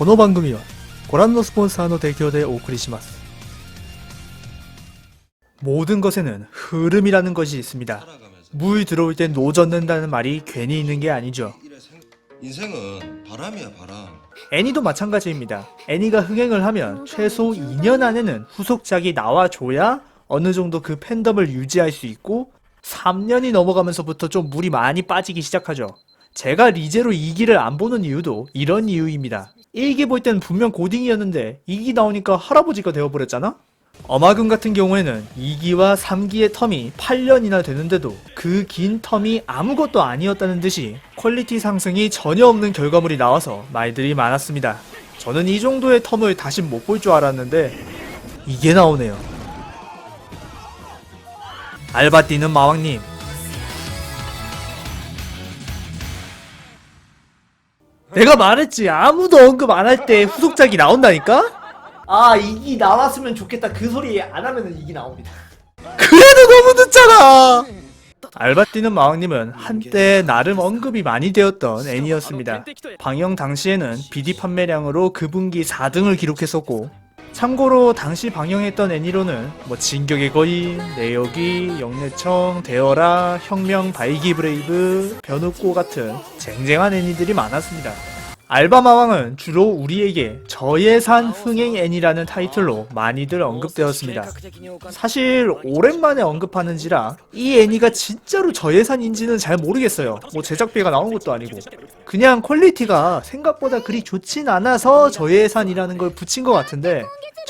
この番組はご覧のスポンサーの提供でお送りします 모든 것에는 흐름이라는 것이 있습니다. 물 들어올 땐 노젓는다는 말이 괜히 있는 게 아니죠. 인생은 바람이야 바람. 애니도 마찬가지입니다. 애니가 흥행을 하면 최소 2년 안에는 후속작이 나와줘야 어느 정도 그 팬덤을 유지할 수 있고 3년이 넘어가면서부터 좀 물이 많이 빠지기 시작하죠. 제가 리제로 2기를 안 보는 이유도 이런 이유입니다. 1기 볼땐 분명 고딩이었는데 2기 나오니까 할아버지가 되어버렸잖아? 어마금 같은 경우에는 2기와 3기의 텀이 8년이나 되는데도 그 긴 텀이 아무것도 아니었다는 듯이 퀄리티 상승이 전혀 없는 결과물이 나와서 말들이 많았습니다. 저는 이 정도의 텀을 다시 못 볼 줄 알았는데 이게 나오네요. 알바 뛰는 마왕님 내가 말했지. 아무도 언급 안 할 때 후속작이 나온다니까? 아 이기 나왔으면 좋겠다. 그 소리 안 하면은 이기 나옵니다. 그래도 너무 늦잖아. 알바 뛰는 마왕님은 한때 나름 언급이 많이 되었던 애니였습니다. 방영 당시에는 BD 판매량으로 그 분기 4등을 기록했었고 참고로 당시 방영했던 애니로는 뭐 진격의 거인, 내역이, 영내청, 대어라, 혁명, 바이기 브레이브, 변우꼬 같은 쟁쟁한 애니들이 많았습니다. 알바마왕은 주로 우리에게 저예산 흥행 애니라는 타이틀로 많이들 언급되었습니다. 사실 오랜만에 언급하는지라 이 애니가 진짜로 저예산인지는 잘 모르겠어요. 뭐 제작비가 나온 것도 아니고 그냥 퀄리티가 생각보다 그리 좋진 않아서 저예산이라는 걸 붙인 것 같은데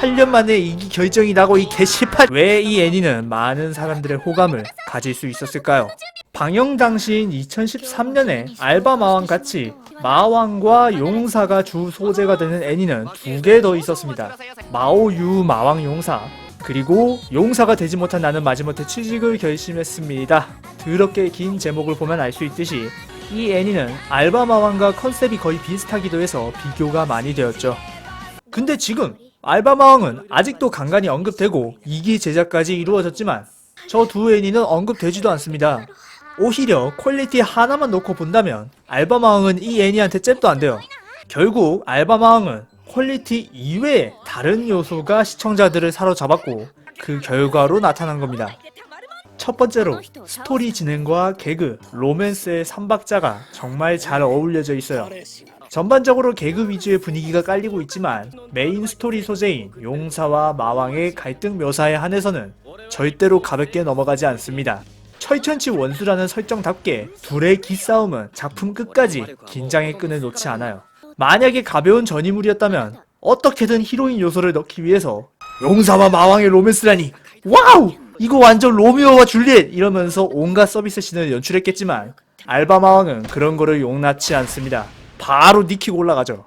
8년 만에 2기 결정이 나고 이 개시판 왜 이 애니는 많은 사람들의 호감을 가질 수 있었을까요? 방영 당시인 2013년에 알바 마왕 같이 마왕과 용사가 주 소재가 되는 애니는 두 개 더 있었습니다. 마오유 마왕 용사 그리고 용사가 되지 못한 나는 마지못해 취직을 결심했습니다. 더럽게 긴 제목을 보면 알 수 있듯이 이 애니는 알바 마왕과 컨셉이 거의 비슷하기도 해서 비교가 많이 되었죠. 근데 지금 알바마왕은 아직도 간간히 언급되고 2기 제작까지 이루어졌지만 저 두 애니는 언급되지도 않습니다. 오히려 퀄리티 하나만 놓고 본다면 알바마왕은 이 애니한테 잽도 안 돼요. 결국 알바마왕은 퀄리티 이외의 다른 요소가 시청자들을 사로잡았고 그 결과로 나타난 겁니다. 첫 번째로 스토리 진행과 개그, 로맨스의 삼박자가 정말 잘 어울려져 있어요. 전반적으로 개그 위주의 분위기가 깔리고 있지만 메인 스토리 소재인 용사와 마왕의 갈등 묘사에 한해서는 절대로 가볍게 넘어가지 않습니다. 철천치 원수라는 설정답게 둘의 기싸움은 작품 끝까지 긴장의 끈을 놓지 않아요. 만약에 가벼운 전이물이었다면 어떻게든 히로인 요소를 넣기 위해서 용사와 마왕의 로맨스라니 와우 이거 완전 로미오와 줄리엣 이러면서 온갖 서비스 씬을 연출했겠지만 알바 마왕은 그런 거를 용납치 않습니다 바로 니키고 올라가죠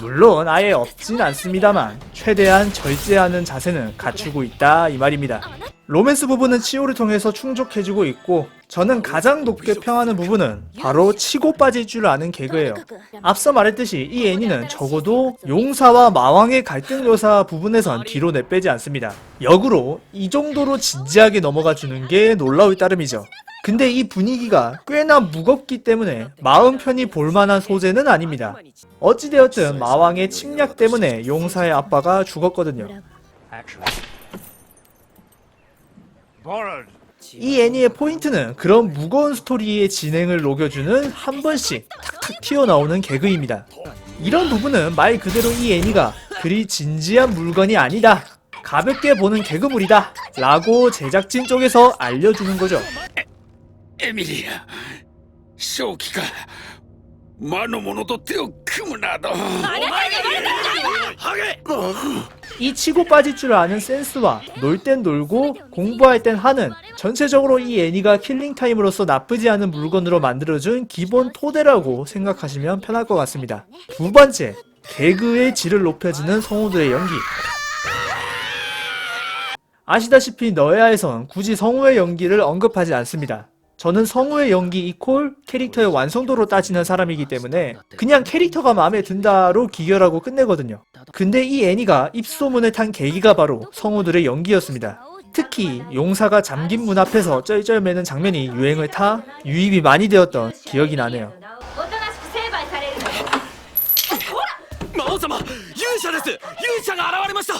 물론 아예 없진 않습니다만 최대한 절제하는 자세는 갖추고 있다 이 말입니다 로맨스 부분은 치오를 통해서 충족해주고 있고 저는 가장 높게 평하는 부분은 바로 치고 빠질 줄 아는 개그예요 앞서 말했듯이 이 애니는 적어도 용사와 마왕의 갈등 묘사 부분에선 뒤로 내빼지 않습니다. 역으로 이 정도로 진지하게 넘어가 주는 게 놀라울 따름이죠. 근데 이 분위기가 꽤나 무겁기 때문에 마음 편히 볼만한 소재는 아닙니다. 어찌되었든 마왕의 침략 때문에 용사의 아빠가 죽었거든요. 이 애니의 포인트는 그런 무거운 스토리의 진행을 녹여주는 한 번씩 탁탁 튀어나오는 개그입니다. 이런 부분은 말 그대로 이 애니가 그리 진지한 물건이 아니다. 가볍게 보는 개그물이다 라고 제작진 쪽에서 알려주는 거죠 エミリア正気か魔の者と手を組むなどハゲ 이 치고 빠질 줄 아는 센스와 놀 땐 놀고 공부할 땐 하는 전체적으로 이 애니가 킬링타임으로서 나쁘지 않은 물건으로 만들어준 기본 토대라고 생각하시면 편할 것 같습니다. 두 번째, 개그의 질을 높여주는 성우들의 연기. 아시다시피 너야에선 굳이 성우의 연기를 언급하지 않습니다. 저는 성우의 연기 이콜 캐릭터의 완성도로 따지는 사람이기 때문에 그냥 캐릭터가 마음에 든다로 기결하고 끝내거든요. 근데 이 애니가 입소문을 탄 계기가 바로 성우들의 연기였습니다. 특히 용사가 잠긴 문 앞에서 쩔쩔매는 장면이 유행을 타 유입이 많이 되었던 기억이 나네요. おとなしく成敗されるの魔王様勇者です勇者が現れました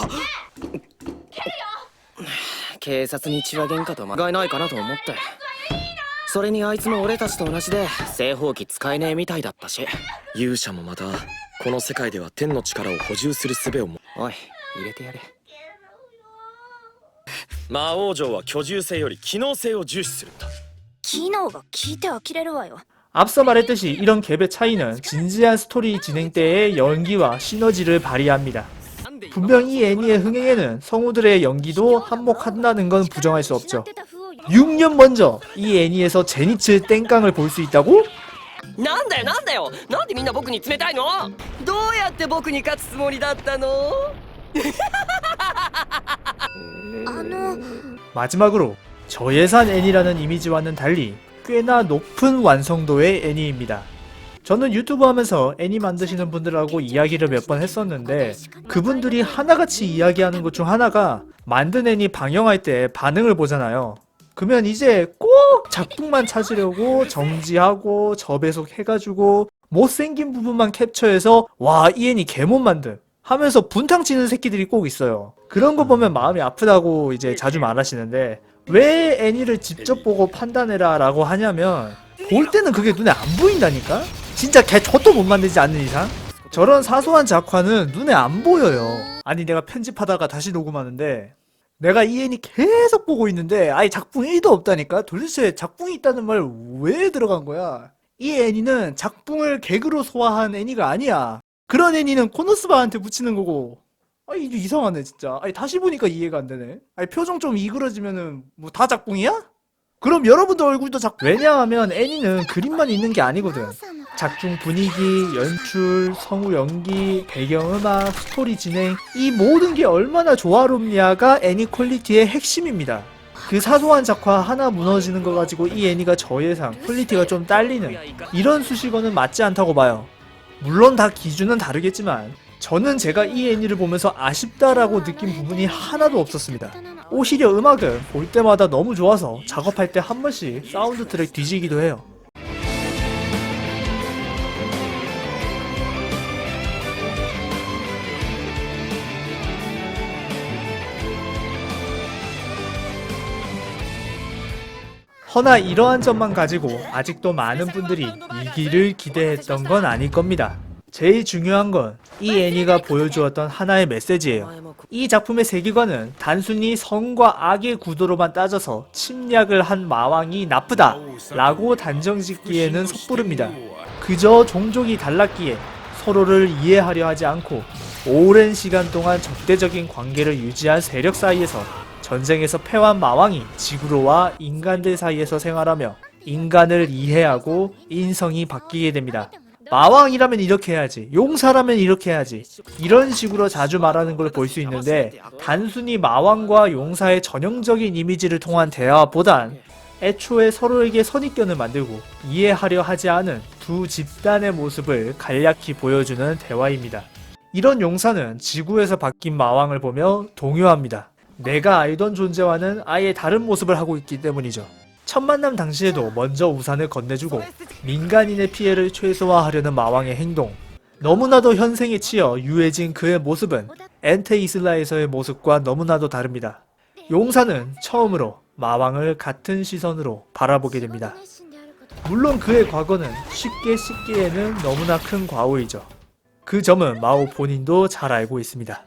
警察に血は喧嘩と間違いないかなと思って それにあいつも俺たちと同じで正方機使えねえみたいだったし勇者もまたこの世界では天の力を補充する術をもおい入れてやれ魔王城は居住性より機能性を重視するんだ機能が効いて呆れるわよ 앞서 말했듯이 이런 갭의 차이는 진지한 스토리 진행 때의 연기와 시너지를 발휘합니다. 분명 이 애니의 흥행에는 성우들의 연기도 한몫한다는 건 부정할 수 없죠. 6년 먼저 이 애니에서 제니츠 땡깡을 볼 수 있다고? なんだよなんだよなんでみんな僕に冷たいのどうやって僕に勝つつもりだったのあの 마지막으로 저예산 애니라는 이미지와는 달리 꽤나 높은 완성도의 애니입니다. 저는 유튜브 하면서 애니 만드시는 분들하고 이야기를 몇 번 했었는데 그분들이 하나같이 이야기하는 것 중 하나가 만든 애니 방영할 때 반응을 보잖아요. 그러면 이제 꼭 작품만 찾으려고 정지하고 저배속 해가지고 못생긴 부분만 캡처해서 와이 애니 개못 만듦 하면서 분탕 치는 새끼들이 꼭 있어요. 그런 거 보면 마음이 아프다고 이제 자주 말하시는데 왜 애니를 직접 보고 판단해라 라고 하냐면 볼 때는 그게 눈에 안 보인다니까? 진짜 개 젖도 못 만들지 않는 이상? 저런 사소한 작화는 눈에 안 보여요. 아니 내가 편집하다가 다시 녹음하는데 내가 이 애니 계속 보고 있는데 아예 작품 1도 없다니까? 도대체 작품이 있다는 말 왜 들어간 거야? 이 애니는 작품을 개그로 소화한 애니가 아니야. 그런 애니는 코노스바한테 붙이는 거고 아 이게 이상하네 진짜 아니 다시 보니까 이해가 안 되네 아니 표정 좀 이그러지면은 뭐 다 작품이야? 그럼 여러분들 얼굴도 작 왜냐하면 애니는 그림만 있는 게 아니거든 작중 분위기, 연출, 성우 연기, 배경음악, 스토리 진행 이 모든 게 얼마나 조화롭냐가 애니 퀄리티의 핵심입니다 그 사소한 작화 하나 무너지는 거 가지고 이 애니가 저예상 퀄리티가 좀 딸리는 이런 수식어는 맞지 않다고 봐요 물론 다 기준은 다르겠지만 저는 제가 이 애니를 보면서 아쉽다라고 느낀 부분이 하나도 없었습니다. 오히려 음악은 볼 때마다 너무 좋아서 작업할 때 한 번씩 사운드 트랙 뒤지기도 해요. 허나 이러한 점만 가지고 아직도 많은 분들이 이 길을 기대했던 건 아닐 겁니다. 제일 중요한 건 이 애니가 보여주었던 하나의 메시지예요. 이 작품의 세계관은 단순히 성과 악의 구도로만 따져서 침략을 한 마왕이 나쁘다 라고 단정 짓기에는 섣부릅니다. 그저 종족이 달랐기에 서로를 이해하려 하지 않고 오랜 시간 동안 적대적인 관계를 유지한 세력 사이에서 전쟁에서 패한 마왕이 지구로 와 인간들 사이에서 생활하며 인간을 이해하고 인성이 바뀌게 됩니다. 마왕이라면 이렇게 해야지. 용사라면 이렇게 해야지. 이런 식으로 자주 말하는 걸 볼 수 있는데 단순히 마왕과 용사의 전형적인 이미지를 통한 대화보단 애초에 서로에게 선입견을 만들고 이해하려 하지 않은 두 집단의 모습을 간략히 보여주는 대화입니다. 이런 용사는 지구에서 바뀐 마왕을 보며 동요합니다. 내가 알던 존재와는 아예 다른 모습을 하고 있기 때문이죠. 첫 만남 당시에도 먼저 우산을 건네주고 민간인의 피해를 최소화하려는 마왕의 행동. 너무나도 현생에 치여 유해진 그의 모습은 엔테 이슬라에서의 모습과 너무나도 다릅니다. 용사는 처음으로 마왕을 같은 시선으로 바라보게 됩니다. 물론 그의 과거는 쉽게 씻기에는 너무나 큰 과오이죠. 그 점은 마오 본인도 잘 알고 있습니다.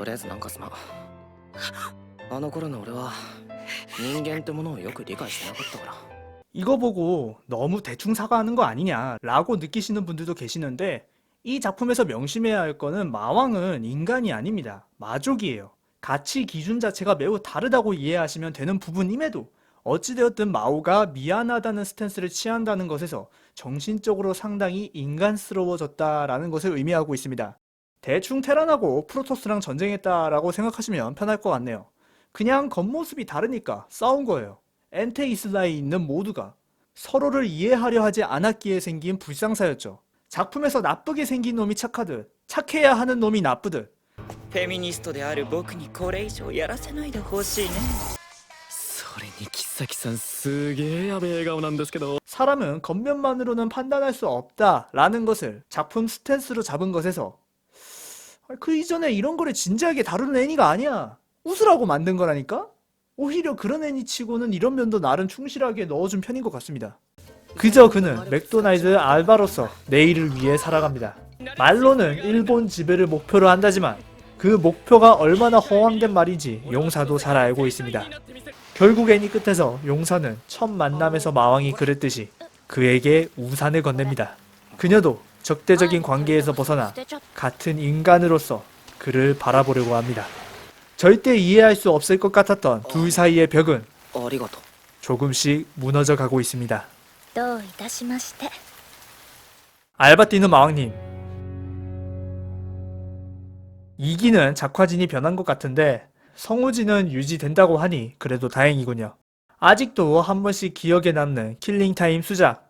と私の穏やかな生活の全てを奪ったあなたを俺自身あんまり深く考えたことはないがとりあえずなんかすまんあの頃の俺は人間ってものをよく理解してなかったから 이거 보고 너무 대충 사과하는 거 아니냐라고 느끼시는 분들도 계시는데 이 작품에서 명심해야 할 거는 마왕은 인간이 아닙니다. 마족이에요. 가치 기준 자체가 매우 다르다고 이해하시면 되는 부분임에도 어찌되었든 마오가 미안하다는 스탠스를 취한다는 것에서 정신적으로 상당히 인간스러워졌다라는 것을 의미하고 있습니다. 대충 테란하고 프로토스랑 전쟁했다라고 생각하시면 편할 것 같네요. 그냥 겉모습이 다르니까 싸운 거예요. 엔테이슬라에 있는 모두가 서로를 이해하려 하지 않았기에 생긴 불상사였죠. 작품에서 나쁘게 생긴 놈이 착하듯 착해야 하는 놈이 나쁘듯 フェミニストである僕にこれ以上やらせないでほしいねそれに木崎さんすげえやべえ笑顔なんですけど 사람은 겉면만으로는 판단할 수 없다라는 것을 작품 스탠스로 잡은 것에서 아, 그 이전에 이런 거를 진지하게 다루는 애니가 아니야. 웃으라고 만든 거라니까? 오히려 그런 애니 치고는 이런 면도 나름 충실하게 넣어준 편인 것 같습니다. 그저 그는 맥도날드 알바로서 내일을 위해 살아갑니다. 말로는 일본 지배를 목표로 한다지만 그 목표가 얼마나 허황된 말인지 용사도 잘 알고 있습니다. 결국 애니 끝에서 용사는 첫 만남에서 마왕이 그랬듯이 그에게 우산을 건넵니다. 그녀도 적대적인 관계에서 벗어나 捨てちゃっ 같은 인간으로서 그를 바라보려고 합니다. 절대 이해할 수 없을 것 같았던 둘 사이의 벽은 ありがとう 조금씩 무너져 가고 있습니다. たどういたしまして 알바띠는 마왕님. 이기는 작화진이 변한 것 같은데 성우진은 유지된다고 하니 그래도 다행이군요. 아직도 한 번씩 기억에 남는 킬링타임 수작.